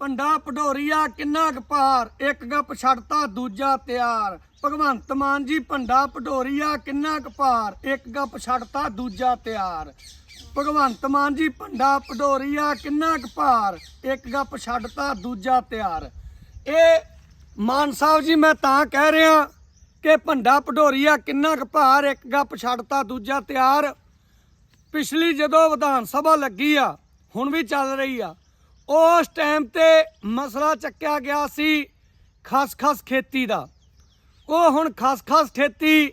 ਪੰਡਾ ਪਢੋਰੀਆ ਕਿੰਨਾ ਕੁ ਪਾਰ ਇੱਕ ਗੱਪ ਛੱਡਤਾ ਦੂਜਾ ਤਿਆਰ। ਭਗਵੰਤ ਮਾਨ ਜੀ ਪੰਡਾ ਪਢੋਰੀਆ ਕਿੰਨਾ ਕੁ ਪਾਰ ਇੱਕ ਗੱਪ ਛੱਡਤਾ ਦੂਜਾ ਤਿਆਰ। ਭਗਵੰਤ ਮਾਨ ਜੀ ਪੰਡਾ ਪਢੋਰੀਆ ਕਿੰਨਾ ਕੁ ਪਾਰ ਇੱਕ ਗੱਪ ਛੱਡਤਾ ਦੂਜਾ ਤਿਆਰ। ਇਹ ਮਾਨ ਸਾਹਿਬ ਜੀ, ਮੈਂ ਤਾਂ ਕਹਿ ਰਿਹਾ ਕਿ ਭੰਡਾ ਪਢੋਰੀਆ ਕਿੰਨਾ ਕੁ ਭਾਰ, ਇੱਕ ਗੱਪ ਛੱਡਤਾ ਦੂਜਾ ਤਿਆਰ। ਪਿਛਲੀ ਜਦੋਂ ਵਿਧਾਨ ਸਭਾ ਲੱਗੀ ਆ, ਹੁਣ ਵੀ ਚੱਲ ਰਹੀ ਆ। ਉਸ ਟਾਈਮ ਤੇ ਮਸਲਾ ਚੱਕਿਆ ਗਿਆ ਸੀ ਖਸਖਸ ਖੇਤੀ ਦਾ। ਉਹ ਹੁਣ ਖਸਖਸ ਖੇਤੀ,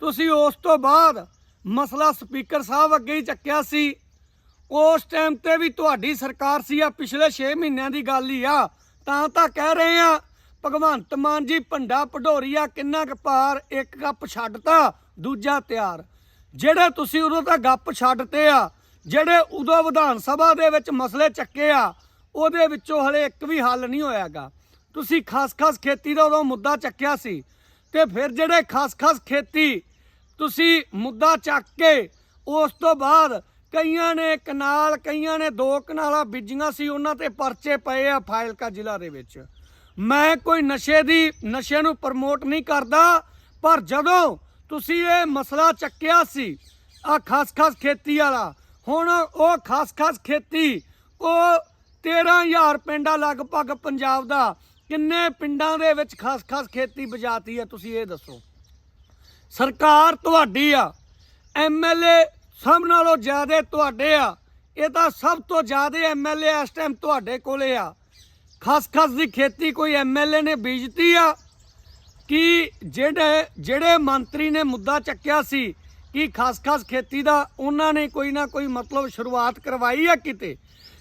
ਤੁਸੀਂ ਉਸ ਤੋਂ ਬਾਅਦ ਮਸਲਾ ਸਪੀਕਰ ਸਾਹਿਬ ਅੱਗੇ ਹੀ ਚੱਕਿਆ ਸੀ। ਉਸ ਟਾਈਮ ਤੇ ਵੀ ਤੁਹਾਡੀ ਸਰਕਾਰ ਸੀ ਆ, ਪਿਛਲੇ 6 ਮਹੀਨਿਆਂ ਦੀ ਗੱਲ ਹੀ ਆ। ਤਾਂ ਤਾਂ ਕਹਿ ਰਹੇ ਆ, ਭਗਵੰਤ ਮਾਨ ਜੀ ਭੰਡਾ ਪਢੋਰੀਆ ਕਿੰਨਾ ਕੁ ਪਾਰ ਇੱਕ ਗੱਪ ਛੱਡਤਾ, ਦੂਜਾ ਤਿਆਰ। ਜਿਹੜੇ ਤੁਸੀਂ ਉਦੋਂ ਤਾਂ ਗੱਪ ਛੱਡਤੇ ਆ ਜਿਹੜੇ ਉਦੋਂ ਵਿਧਾਨ ਸਭਾ ਦੇ ਵਿੱਚ ਮਸਲੇ ਚੱਕੇ ਆ, ਉਹਦੇ ਵਿੱਚੋਂ ਹਲੇ ਇੱਕ ਵੀ ਹੱਲ ਨਹੀਂ ਹੋਇਆਗਾ। ਤੁਸੀਂ ਖਸਖਸ ਖੇਤੀ ਦਾ ਉਦੋਂ ਮੁੱਦਾ ਚੱਕਿਆ ਸੀ ਤੇ ਫਿਰ ਜਿਹੜੇ ਖਸਖਸ ਖੇਤੀ ਤੁਸੀਂ ਮੁੱਦਾ ਚੱਕ ਕੇ, ਉਸ ਤੋਂ ਬਾਅਦ ਕਈਆਂ ਨੇ ਕਨਾਲ ਕਈਆਂ ਨੇ ਦੋ ਕਨਾਲਾਂ ਬੀਜੀਆਂ ਸੀ, ਉਹਨਾਂ ਤੇ ਪਰਚੇ ਪਏ ਆ ਫਾਇਲਕਾ ਜ਼ਿਲ੍ਹਾ ਦੇ ਵਿੱਚ। ਮੈਂ ਕੋਈ ਨਸ਼ੇ ਦੀ, ਨਸ਼ੇ ਨੂੰ ਪ੍ਰਮੋਟ ਨਹੀਂ ਕਰਦਾ, ਪਰ ਜਦੋਂ ਤੁਸੀਂ ਇਹ ਮਸਲਾ ਚੱਕਿਆ ਸੀ ਆ ਖਸਖਸ ਖੇਤੀ ਵਾਲਾ ਹੁਣ ਉਹ ਖਸਖਸ ਖੇਤੀ, ਉਹ 13000 ਪਿੰਡਾਂ ਲਗਭਗ ਪੰਜਾਬ ਦਾ, ਕਿੰਨੇ ਪਿੰਡਾਂ ਦੇ ਵਿੱਚ ਖਸਖਸ ਖੇਤੀ ਬਜਾਤੀ ਹੈ ਤੁਸੀਂ ਇਹ ਦੱਸੋ? ਸਰਕਾਰ ਤੁਹਾਡੀ ਆ ਐਮਐਲਏ ਸਭ ਨਾਲੋਂ ਜ਼ਿਆਦਾ ਤੁਹਾਡੇ ਆ, ਇਹ ਤਾਂ ਸਭ ਤੋਂ ਜ਼ਿਆਦਾ ਐਮਐਲਏ ਇਸ ਟਾਈਮ ਤੁਹਾਡੇ ਕੋਲੇ ਆ। ਖਸਖਸ ਦੀ ਖੇਤੀ ਕੋਈ ਐਮਐਲਏ ਨੇ ਬੀਜਤੀ ਆ? ਕਿ ਜਿਹੜੇ ਜਿਹੜੇ ਮੰਤਰੀ ਨੇ ਮੁੱਦਾ ਚੱਕਿਆ ਸੀ ਕਿ ਖਸਖਸ ਖੇਤੀ ਦਾ ਉਹਨਾਂ ਨੇ ਕੋਈ ਨਾ ਕੋਈ ਮਤਲਬ ਸ਼ੁਰੂਆਤ ਕਰਵਾਈ ਆ ਕਿਤੇ,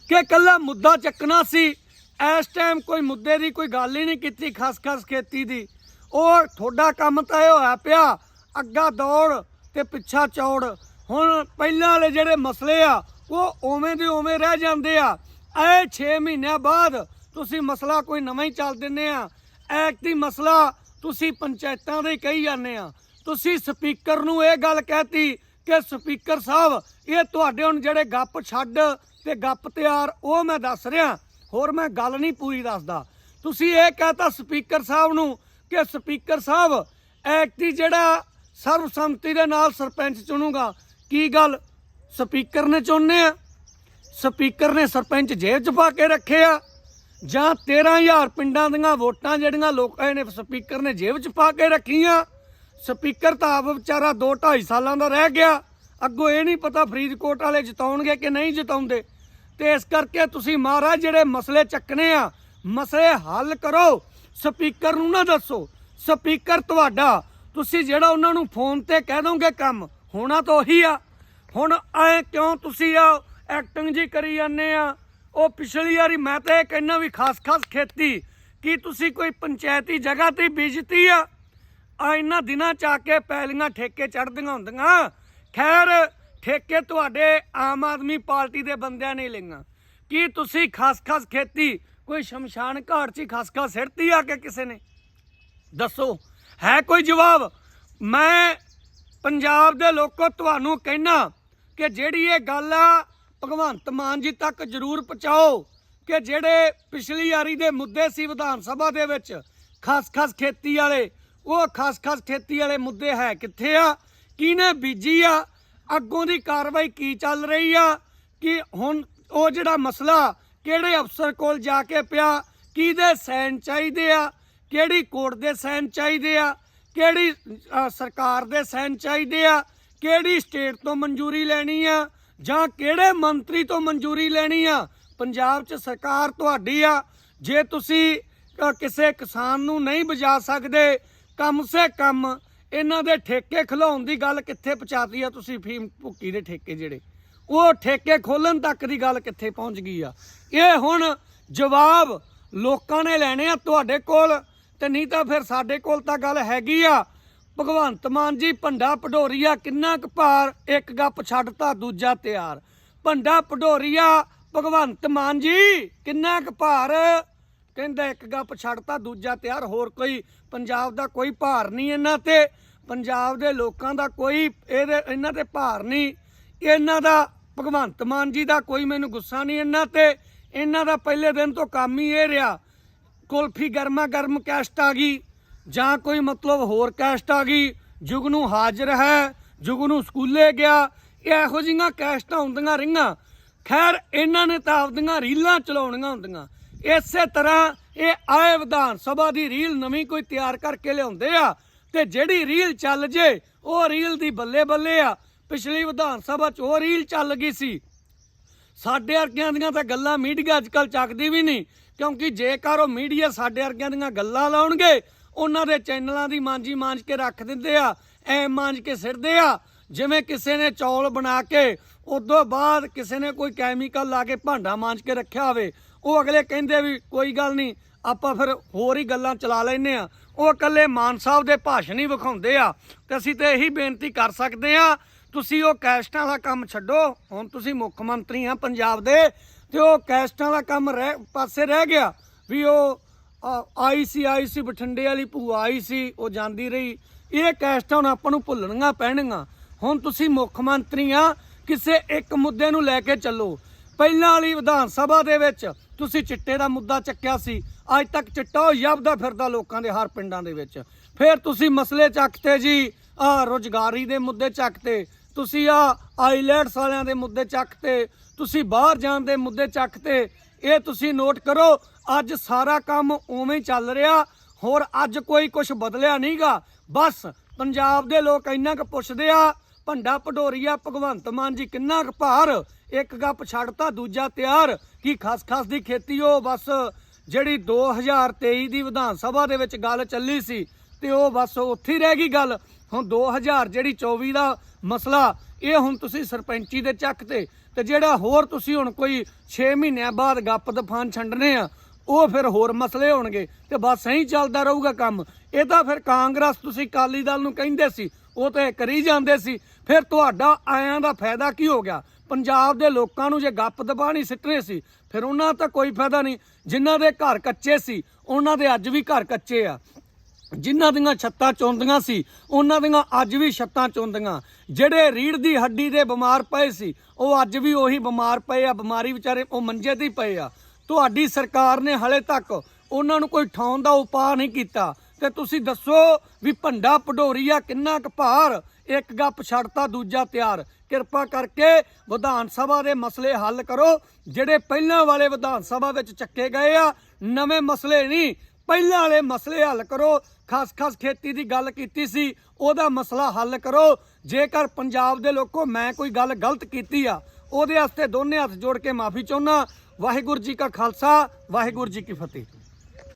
ਕਿ ਕੱਲਾ ਮੁੱਦਾ ਚੱਕਣਾ ਸੀ, ਇਸ ਟਾਈਮ ਕੋਈ ਮੁੱਦੇ ਦੀ ਕੋਈ ਗੱਲ ਹੀ ਨਹੀਂ ਕੀਤੀ ਖਸਖਸ ਖੇਤੀ ਦੀ। ਉਹ ਤੁਹਾਡਾ ਕੰਮ ਤਾਂ ਇਹ ਹੋਇਆ ਪਿਆ, ਅੱਗਾ ਦੌੜ ਤੇ ਪਿੱਛਾ ਚੌੜ। ਹੁਣ ਪਹਿਲਾਂ ਵਾਲੇ ਜਿਹੜੇ ਮਸਲੇ ਆ, ਉਹ ਉਵੇਂ ਦੇ ਉਵੇਂ ਰਹਿ ਜਾਂਦੇ ਆ। ਇਹ 6 ਮਹੀਨਿਆਂ ਬਾਅਦ ਤੁਸੀਂ ਮਸਲਾ ਕੋਈ ਨਵਾਂ ਹੀ ਚੱਲ ਦਿੰਦੇ ਆ। ਐਕਟੀ ਮਸਲਾ ਤੁਸੀਂ ਪੰਚਾਇਤਾਂ ਦੇ ਹੀ ਕਹੀ ਜਾਂਦੇ ਆ। ਤੁਸੀਂ ਸਪੀਕਰ ਨੂੰ ਇਹ ਗੱਲ ਕਹਿਤੀ ਕਿ ਸਪੀਕਰ ਸਾਹਿਬ, ਇਹ ਤੁਹਾਡੇ ਹੁਣ ਜਿਹੜੇ ਗੱਪ ਛੱਡ ਤੇ ਗੱਪ ਤਿਆਰ, ਉਹ ਮੈਂ ਦੱਸ ਰਿਹਾ। ਹੋਰ ਮੈਂ ਗੱਲ ਨਹੀਂ ਪੂਰੀ ਦੱਸਦਾ। ਤੁਸੀਂ ਇਹ ਕਹਤਾ ਸਪੀਕਰ ਸਾਹਿਬ ਨੂੰ ਕਿ ਸਪੀਕਰ ਸਾਹਿਬ, ਐਕਟੀ ਜਿਹੜਾ ਸਰਬਸੰਮਤੀ ਦੇ ਨਾਲ ਸਰਪੰਚ ਚੁਣੂਗਾ। ਕੀ ਗੱਲ? ਸਪੀਕਰ ਨੇ ਚੁਣਨੇ ਆ। ਸਪੀਕਰ ਨੇ ਸਰਪੰਚ ਜੇਬ 'ਚ ਪਾ ਕੇ ਰੱਖੇ ਆ। ਜਾਂ 13000 ਪਿੰਡਾਂ ਦੀਆਂ ਵੋਟਾਂ ਜਿਹੜੀਆਂ ਲੋਕਾਂ ਨੇ ਸਪੀਕਰ ਨੇ ਜੇਬ 'ਚ ਪਾ ਕੇ ਰੱਖੀਆਂ। ਸਪੀਕਰ ਤਾਂ ਆਪ ਵਿਚਾਰਾ 2 2.5 ਸਾਲਾਂ ਦਾ ਰਹਿ ਗਿਆ। ਅੱਗੋਂ ਇਹ ਨਹੀਂ ਪਤਾ ਫਰੀਦਕੋਟ ਵਾਲੇ ਜਿਤਾਉਣਗੇ ਕਿ ਨਹੀਂ ਜਿਤਾਉਂਦੇ। ਤੇ ਇਸ ਕਰਕੇ ਤੁਸੀਂ ਮਹਾਰਾਜ ਜਿਹੜੇ ਮਸਲੇ ਚੱਕਨੇ ਆ, ਮਸਲੇ ਹੱਲ ਕਰੋ। ਸਪੀਕਰ ਨੂੰ ਨਾ ਦੱਸੋ, ਸਪੀਕਰ ਤੁਹਾਡਾ। ਤੁਸੀਂ ਜਿਹੜਾ ਉਹਨਾਂ ਨੂੰ ਫੋਨ ਤੇ ਕਹਿ ਦੋਗੇ ਕੰਮ, ਹੋਣਾ ਤਾਂ ਉਹੀ ਆ। ਹੁਣ ਐ ਕਿਉਂ ਤੁਸੀਂ ਆ ਐਕਟਿੰਗ ਜੀ ਕਰੀ ਜਾਂਦੇ ਆ? ਉਹ ਪਿਛਲੀ ਵਾਰੀ ਮੈਂ ਤਾਂ ਇਹ ਕਹਿੰਦਾ ਵੀ ਖਾਸ ਖਾਸ ਖੇਤੀ, ਕੀ ਤੁਸੀਂ ਕੋਈ ਪੰਚਾਇਤੀ ਜਗ੍ਹਾ ਤੇ ਬੀਜਤੀ ਆ? ਆ ਇਹਨਾਂ ਦਿਨਾਂ ਚ ਆ ਕੇ ਪੈਲੀਆਂ ਠੇਕੇ ਚੜਦੀਆਂ ਹੁੰਦੀਆਂ। ਖੈਰ, ਠੇਕੇ ਤੁਹਾਡੇ ਆਮ ਆਦਮੀ ਪਾਰਟੀ ਦੇ ਬੰਦਿਆਂ ਨੇ ਲਈਆਂ। ਕੀ ਤੁਸੀਂ ਖਸ-ਖਸ ਖੇਤੀ, ਕੋਈ ਸ਼ਮਸ਼ਾਨ ਘਾਟ 'ਚ ਖਸ-ਖਸ ਸਿੱਟਤੀ ਆ ਕੇ ਕਿਸੇ ਨੇ? ਦੱਸੋ, ਹੈ ਕੋਈ ਜਵਾਬ? ਮੈਂ ਪੰਜਾਬ ਦੇ ਲੋਕੋ ਤੁਹਾਨੂੰ ਕਹਿਣਾ ਕਿ ਜਿਹੜੀ ਇਹ ਗੱਲ ਆ, ਭਗਵੰਤ ਮਾਨ ਜੀ ਤੱਕ ਜ਼ਰੂਰ ਪਹੁੰਚਾਓ ਕਿ ਜਿਹੜੇ ਪਿਛਲੀ ਵਾਰੀ ਦੇ ਮੁੱਦੇ ਸੀ ਵਿਧਾਨ ਸਭਾ ਦੇ ਵਿੱਚ, ਖਸ-ਖਸ ਖੇਤੀ ਵਾਲੇ ਉਹ ਖਸ-ਖਸ ਖੇਤੀ ਵਾਲੇ ਮੁੱਦੇ ਹੈ ਕਿੱਥੇ ਆ? ਕਿਹਨੇ ਬੀਜੀ ਆ? ਅੱਗੋਂ ਦੀ ਕਾਰਵਾਈ ਕੀ ਚੱਲ ਰਹੀ ਆ? ਕਿ ਹੁਣ ਉਹ ਜਿਹੜਾ ਮਸਲਾ ਕਿਹੜੇ ਅਫਸਰ ਕੋਲ ਜਾ ਕੇ ਪਿਆ? ਕਿਹਦੇ ਸਾਈਨ ਚਾਹੀਦੇ ਆ? ਕਿਹੜੀ ਕੋਰਟ ਦੇ ਸਾਈਨ ਚਾਹੀਦੇ ਆ? ਕਿਹੜੀ ਸਰਕਾਰ ਦੇ ਸਾਈਨ ਚਾਹੀਦੇ ਆ? ਕਿਹੜੀ ਸਟੇਟ ਤੋਂ ਮਨਜ਼ੂਰੀ ਲੈਣੀ ਆ? ਜਾਂ ਕਿਹੜੇ ਮੰਤਰੀ ਤੋਂ ਮਨਜ਼ੂਰੀ ਲੈਣੀ ਆ? ਪੰਜਾਬ 'ਚ ਸਰਕਾਰ ਤੁਹਾਡੀ ਆ। ਜੇ ਤੁਸੀਂ ਕਿਸੇ ਕਿਸਾਨ ਨੂੰ ਨਹੀਂ ਬਚਾ ਸਕਦੇ ਕਮ ਸੇ ਕਮ ਇਹਨਾਂ ਦੇ ਠੇਕੇ ਖਲਾਉਣ ਦੀ ਗੱਲ ਕਿੱਥੇ ਪਹੁੰਚਾਤੀ ਆ ਤੁਸੀਂ ਫੀਮ ਭੁੱਕੀ ਦੇ ਠੇਕੇ ਜਿਹੜੇ? ਉਹ ਠੇਕੇ ਖੋਲਣ ਤੱਕ ਦੀ ਗੱਲ ਕਿੱਥੇ ਪਹੁੰਚ ਗਈ ਆ? ਇਹ ਹੁਣ ਜਵਾਬ ਲੋਕਾਂ ਨੇ ਲੈਣੇ ਆ ਤੁਹਾਡੇ ਕੋਲ ਤੇ ਨਹੀਂ ਤਾਂ ਫਿਰ ਸਾਡੇ ਕੋਲ ਤਾਂ ਗੱਲ ਹੈਗੀ ਆ। ਭਗਵੰਤ ਮਾਨ ਜੀ, ਭੰਡਾ ਪਢੋਰੀਆ ਕਿੰਨਾ ਕੁ ਭਾਰ ਇੱਕ ਗੱਪ ਛੱਡਤਾ ਦੂਜਾ ਤਿਆਰ। ਭੰਡਾ ਪਢੋਰੀਆ ਭਗਵੰਤ ਮਾਨ ਜੀ, ਕਿੰਨਾ ਕੁ ਭਾਰ ਕਹਿੰਦਾ ਇੱਕ ਗੱਪ ਛੱਡਤਾ, ਦੂਜਾ ਤਿਆਰ, ਹੋਰ ਕੋਈ ਪੰਜਾਬ ਦਾ ਕੋਈ ਭਾਰ ਨਹੀਂ ਇਹਨਾਂ ਤੇ। ਪੰਜਾਬ ਦੇ ਲੋਕਾਂ ਦਾ ਕੋਈ ਇਹਦੇ, ਇਹਨਾਂ ਤੇ ਭਾਰ ਨਹੀਂ। ਇਹਨਾਂ ਦਾ, ਭਗਵੰਤ ਮਾਨ ਜੀ ਦਾ ਕੋਈ ਮੈਨੂੰ ਗੁੱਸਾ ਨਹੀਂ ਇਹਨਾਂ ਤੇ। ਇਹਨਾਂ ਦਾ ਪਹਿਲੇ ਦਿਨ ਤੋਂ ਕੰਮ ਹੀ ਇਹ ਰਿਹਾ, ਕੁਲਫੀ ਗਰਮਾ ਗਰਮ ਕੈਸਟ ਆ ਗਈ, ਜਾਂ ਕੋਈ ਮਤਲਬ ਹੋਰ ਕੈਸਟ ਆ ਗਈ। ਜੁਗਨੂ ਹਾਜ਼ਰ ਹੈ ਜੁਗਨੂ ਸਕੂਲੇ ਗਿਆ। ਇਹੋ ਜਿਹੀਆਂ ਕੈਸਟਾਂ ਹੁੰਦੀਆਂ ਰਹੀਆਂ। ਖੈਰ, ਇਹਨਾਂ ਨੇ ਤਾਂ ਆਪਦੀਆਂ ਰੀਲਾਂ ਚਲਾਉਣੀਆਂ ਹੁੰਦੀਆਂ। ਇਸੇ ਤਰ੍ਹਾਂ ਇਹ ਆਏ ਵਿਧਾਨ ਸਭਾ ਦੀ ਰੀਲ ਨਵੀਂ ਕੋਈ ਤਿਆਰ ਕਰਕੇ ਲਿਆਉਂਦੇ ਆ ਤੇ ਜਿਹੜੀ ਰੀਲ ਚੱਲ ਜੇ, ਉਹ ਰੀਲ ਦੀ ਬੱਲੇ ਬੱਲੇ ਆ। ਪਿਛਲੀ ਵਿਧਾਨ ਸਭਾ 'ਚ ਉਹ ਰੀਲ ਚੱਲ ਗਈ ਸੀ। ਸਾਡੇ ਵਰਗਿਆਂ ਦੀਆਂ ਤਾਂ ਗੱਲਾਂ ਮੀਡੀਆ ਅੱਜਕੱਲ ਚੱਕਦੀ ਵੀ ਨਹੀਂ, ਕਿਉਂਕਿ ਜੇਕਰ ਉਹ ਮੀਡੀਆ ਸਾਡੇ ਵਰਗਿਆਂ ਦੀਆਂ ਗੱਲਾਂ ਲਾਉਣਗੇ, ਉਹਨਾਂ ਦੇ ਚੈਨਲਾਂ ਦੀ ਮਾਂਜੀ ਮਾਂਜ ਕੇ ਰੱਖ ਦਿੰਦੇ ਆ, ਐ ਮਾਂਜ ਕੇ ਸਿਰਦੇ ਆ। ਜਿਵੇਂ ਕਿਸੇ ਨੇ ਚੌਲ ਬਣਾ ਕੇ, ਉਦੋਂ ਬਾਅਦ ਕਿਸੇ ਨੇ ਕੋਈ ਕੈਮੀਕਲ ਲਾ ਕੇ ਭਾਂਡਾ ਮਾਂਜ ਕੇ ਰੱਖਿਆ ਹੋਵੇ ਉਹ ਅਗਲੇ ਕਹਿੰਦੇ ਵੀ ਕੋਈ ਗੱਲ ਨਹੀਂ, ਆਪਾਂ ਫਿਰ ਹੋਰ ਹੀ ਗੱਲਾਂ ਚਲਾ ਲੈਨੇ ਆ ਉਹ ਇਕੱਲੇ ਮਾਨ ਸਾਹਿਬ ਦੇ ਭਾਸ਼ਣ ਹੀ ਵਿਖਾਉਂਦੇ ਆ। ਤੇ ਅਸੀਂ ਤੇ ਇਹੀ ਬੇਨਤੀ ਕਰ ਸਕਦੇ ਆ ਤੁਸੀਂ ਉਹ ਕੈਸਟਾਂ ਦਾ ਕੰਮ ਛੱਡੋ। ਹੁਣ ਤੁਸੀਂ ਮੁੱਖ ਮੰਤਰੀ ਆ ਪੰਜਾਬ ਦੇ, ਤੇ ਉਹ ਕੈਸਟਾਂ ਦਾ ਕੰਮ ਰਹਿ, ਪਾਸੇ ਰਹਿ ਗਿਆ ਵੀ ਉਹ ਆਈ ਸੀ ਆਈ ਸੀ, ਬਠਿੰਡੇ ਵਾਲੀ ਭੂਆ ਆਈ ਸੀ, ਉਹ ਜਾਂਦੀ ਰਹੀ। ਇਹ ਕੈਸਟਾਂ ਹੁਣ ਆਪਾਂ ਨੂੰ ਭੁੱਲਣੀਆਂ ਪੈਣਗੀਆਂ। ਹੁਣ ਤੁਸੀਂ ਮੁੱਖ ਮੰਤਰੀ ਆ, ਕਿਸੇ ਇੱਕ ਮੁੱਦੇ ਨੂੰ ਲੈ ਕੇ ਚੱਲੋ। ਪਹਿਲਾਂ ਵਾਲੀ ਵਿਧਾਨ ਸਭਾ ਦੇ ਵਿੱਚ ਤੁਸੀਂ ਚਿੱਟੇ ਦਾ ਮੁੱਦਾ ਚੱਕਿਆ ਸੀ, ਅੱਜ ਤੱਕ ਚਿੱਟਾ ਉਹ ਯਬਦਾ ਫਿਰਦਾ ਲੋਕਾਂ ਦੇ ਹਰ ਪਿੰਡਾਂ ਦੇ ਵਿੱਚ। ਫਿਰ ਤੁਸੀਂ ਮਸਲੇ ਚੱਕਤੇ ਜੀ, ਆ ਰੋਜ਼ਗਾਰੀ ਦੇ ਮੁੱਦੇ ਚੱਕਤੇ, ਤੁਸੀਂ ਆ ਆਈਲੈਟਸ ਵਾਲਿਆਂ ਦੇ ਮੁੱਦੇ ਚੱਕਤੇ, ਤੁਸੀਂ ਬਾਹਰ ਜਾਣ ਦੇ ਮੁੱਦੇ ਚੱਕਤੇ, ਇਹ ਤੁਸੀਂ ਨੋਟ ਕਰੋ, ਅੱਜ ਸਾਰਾ ਕੰਮ ਉਵੇਂ ਹੀ ਚੱਲ ਰਿਹਾ, ਹੋਰ ਅੱਜ ਕੋਈ ਕੁਝ ਬਦਲਿਆ ਨਹੀਂਗਾ। ਬਸ ਪੰਜਾਬ ਦੇ ਲੋਕ ਇੰਨਾ ਕੁ ਪੁੱਛਦੇ ਆ, ਭੰਡਾ ਭਡੋਰੀਆ ਭਗਵੰਤ ਮਾਨ ਜੀ ਕਿੰਨਾ ਕੁ ਭਾਰ ਇੱਕ ਗੱਪ ਛੱਡਤਾ, ਦੂਜਾ ਤਿਆਰ। ਕੀ ਖਸ ਖਸ ਦੀ ਖੇਤੀ ਉਹ? ਬਸ ਜਿਹੜੀ 2023 ਦੀ ਵਿਧਾਨ ਸਭਾ ਦੇ ਵਿੱਚ ਗੱਲ ਚੱਲੀ ਸੀ, ਤੇ ਉਹ ਬਸ ਉੱਥੇ ਰਹਿ ਗਈ ਗੱਲ। ਹੁਣ 2000 ਜਿਹੜੀ 24 ਦਾ ਮਸਲਾ, ਇਹ ਹੁਣ ਤੁਸੀਂ ਸਰਪੰਚੀ ਦੇ ਚੱਕ ਤੇ ਤੇ ਜਿਹੜਾ ਹੋਰ ਤੁਸੀਂ ਹੁਣ ਕੋਈ 6 ਮਹੀਨਿਆਂ ਬਾਅਦ ਗੱਪ ਦਫਾਨ ਛੰਡਨੇ ਆ, ਉਹ ਫਿਰ ਹੋਰ ਮਸਲੇ ਹੋਣਗੇ, ਤੇ ਬਸ ਐਂ ਚੱਲਦਾ ਰਹੂਗਾ ਕੰਮ। ਇਹ ਤਾਂ ਫਿਰ ਕਾਂਗਰਸ ਤੁਸੀਂ ਕਾਲੀ ਦਲ ਨੂੰ ਕਹਿੰਦੇ ਸੀ, ਉਹ ਤੇ ਕਰੀ ਜਾਂਦੇ ਸੀ। ਫਿਰ ਤੁਹਾਡਾ ਆਇਆਂ ਦਾ ਫਾਇਦਾ ਕੀ ਹੋ ਗਿਆ? ਪੰਜਾਬ ਦੇ ਲੋਕਾਂ ਨੂੰ ਜੇ ਗੱਪ ਦਬਾ ਨਹੀਂ ਸਿੱਟਣੇ ਸੀ, ਫਿਰ ਉਹਨਾਂ ਦਾ ਕੋਈ ਫਾਇਦਾ ਨਹੀਂ। ਜਿਨ੍ਹਾਂ ਦੇ ਘਰ ਕੱਚੇ ਸੀ, ਉਹਨਾਂ ਦੇ ਅੱਜ ਵੀ ਘਰ ਕੱਚੇ ਆ। ਜਿਨ੍ਹਾਂ ਦੀਆਂ ਛੱਤਾਂ ਚੁੰਦੀਆਂ ਸੀ, ਉਹਨਾਂ ਦੀਆਂ ਅੱਜ ਵੀ ਛੱਤਾਂ ਚੁੰਦੀਆਂ। ਜਿਹੜੇ ਰੀੜ ਦੀ ਹੱਡੀ ਦੇ ਬਿਮਾਰ ਪਏ ਸੀ, ਉਹ ਅੱਜ ਵੀ ਉਹੀ ਬਿਮਾਰ ਪਏ ਆ। ਬਿਮਾਰੀ ਵਿਚਾਰੇ ਉਹ ਮੰਜੇ ਤੇ ਹੀ ਪਏ ਆ। ਤੁਹਾਡੀ ਸਰਕਾਰ ਨੇ ਹਲੇ ਤੱਕ ਉਹਨਾਂ ਨੂੰ ਕੋਈ ਠਾਉਣ ਦਾ ਉਪਾਅ ਨਹੀਂ ਕੀਤਾ। ਤੇ ਤੁਸੀਂ ਦੱਸੋ ਵੀ ਭੰਡਾ ਭਡੋਰੀਆ ਕਿੰਨਾ ਕੁ ਭਾਰ ਇੱਕ ਗੱਪ ਛੱਡਤਾ, ਦੂਜਾ ਤਿਆਰ। ਕਿਰਪਾ ਕਰਕੇ ਵਿਧਾਨ ਸਭਾ ਦੇ ਮਸਲੇ ਹੱਲ ਕਰੋ। ਜਿਹੜੇ ਪਹਿਲਾਂ ਵਾਲੇ ਵਿਧਾਨ ਸਭਾ ਵਿੱਚ ਚੱਕੇ ਗਏ ਆ, ਨਵੇਂ ਮਸਲੇ ਨਹੀਂ, ਪਹਿਲਾਂ ਵਾਲੇ ਮਸਲੇ ਹੱਲ ਕਰੋ। ਖਾਸ ਖਾਸ ਖੇਤੀ ਦੀ ਗੱਲ ਕੀਤੀ ਸੀ, ਉਹਦਾ ਮਸਲਾ ਹੱਲ ਕਰੋ। ਜੇਕਰ ਪੰਜਾਬ ਦੇ ਲੋਕੋ ਮੈਂ ਕੋਈ ਗੱਲ ਗਲਤ ਕੀਤੀ ਆ, ਉਹਦੇ ਵਾਸਤੇ ਦੋਨੇ ਹੱਥ ਜੋੜ ਕੇ ਮਾਫੀ ਚਾਹੁੰਦਾ ਵਾਹਿਗੁਰੂ ਜੀ ਕਾ ਖਾਲਸਾ, ਵਾਹਿਗੁਰੂ ਜੀ ਕੀ ਫਤਿਹ।